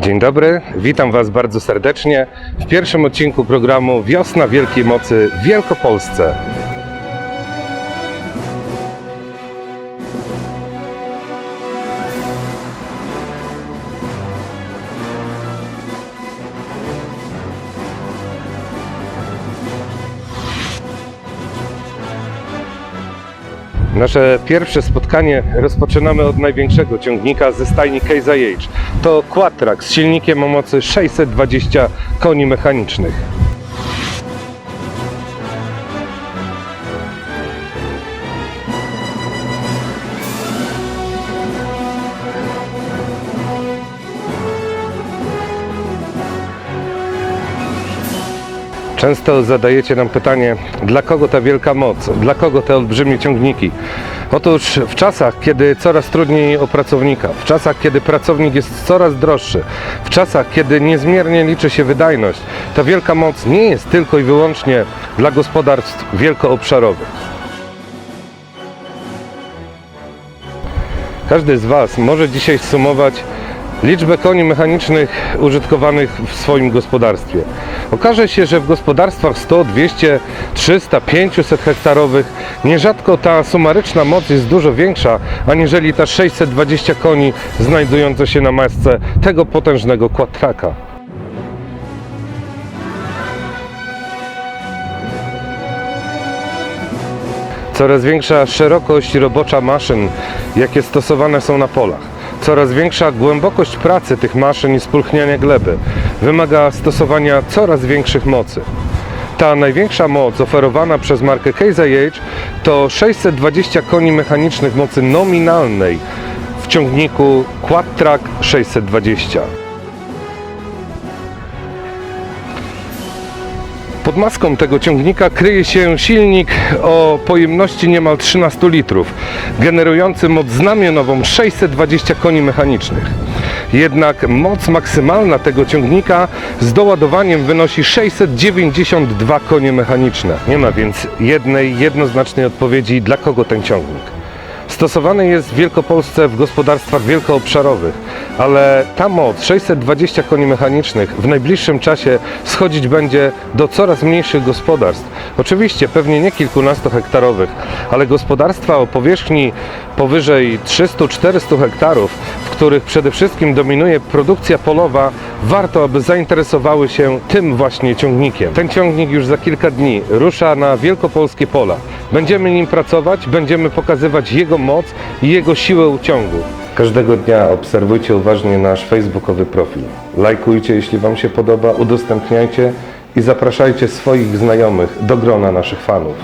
Dzień dobry, witam Was bardzo serdecznie w pierwszym odcinku programu Wiosna Wielkiej Mocy w Wielkopolsce. Nasze pierwsze spotkanie rozpoczynamy od największego ciągnika ze stajni IH. To Quattrack z silnikiem o mocy 620 koni mechanicznych. Często zadajecie nam pytanie, dla kogo ta wielka moc, dla kogo te olbrzymie ciągniki? Otóż w czasach, kiedy coraz trudniej o pracownika, w czasach, kiedy pracownik jest coraz droższy, w czasach, kiedy niezmiernie liczy się wydajność, ta wielka moc nie jest tylko i wyłącznie dla gospodarstw wielkoobszarowych. Każdy z Was może dzisiaj sumować liczbę koni mechanicznych użytkowanych w swoim gospodarstwie. Okaże się, że w gospodarstwach 100, 200, 300, 500 hektarowych nierzadko ta sumaryczna moc jest dużo większa, aniżeli ta 620 koni znajdujące się na masce tego potężnego quattraka. Coraz większa szerokość robocza maszyn, jakie stosowane są na polach. Coraz większa głębokość pracy tych maszyn i spulchniania gleby wymaga stosowania coraz większych mocy. Ta największa moc oferowana przez markę Case IH to 620 koni mechanicznych mocy nominalnej w ciągniku Quadtrack 620. Pod maską tego ciągnika kryje się silnik o pojemności niemal 13 litrów, generujący moc znamionową 620 koni mechanicznych. Jednak moc maksymalna tego ciągnika z doładowaniem wynosi 692 konie mechaniczne. Nie ma więc jednej, jednoznacznej odpowiedzi, dla kogo ten ciągnik. Stosowany jest w Wielkopolsce w gospodarstwach wielkoobszarowych, ale ta moc 620 koni mechanicznych w najbliższym czasie schodzić będzie do coraz mniejszych gospodarstw. Oczywiście pewnie nie kilkunastu hektarowych, ale gospodarstwa o powierzchni powyżej 300-400 hektarów, w których przede wszystkim dominuje produkcja polowa, warto aby zainteresowały się tym właśnie ciągnikiem. Ten ciągnik już za kilka dni rusza na wielkopolskie pola. Będziemy nim pracować, będziemy pokazywać jego moc i jego siłę uciągu. Każdego dnia obserwujcie uważnie nasz facebookowy profil. Lajkujcie, jeśli Wam się podoba, udostępniajcie i zapraszajcie swoich znajomych do grona naszych fanów.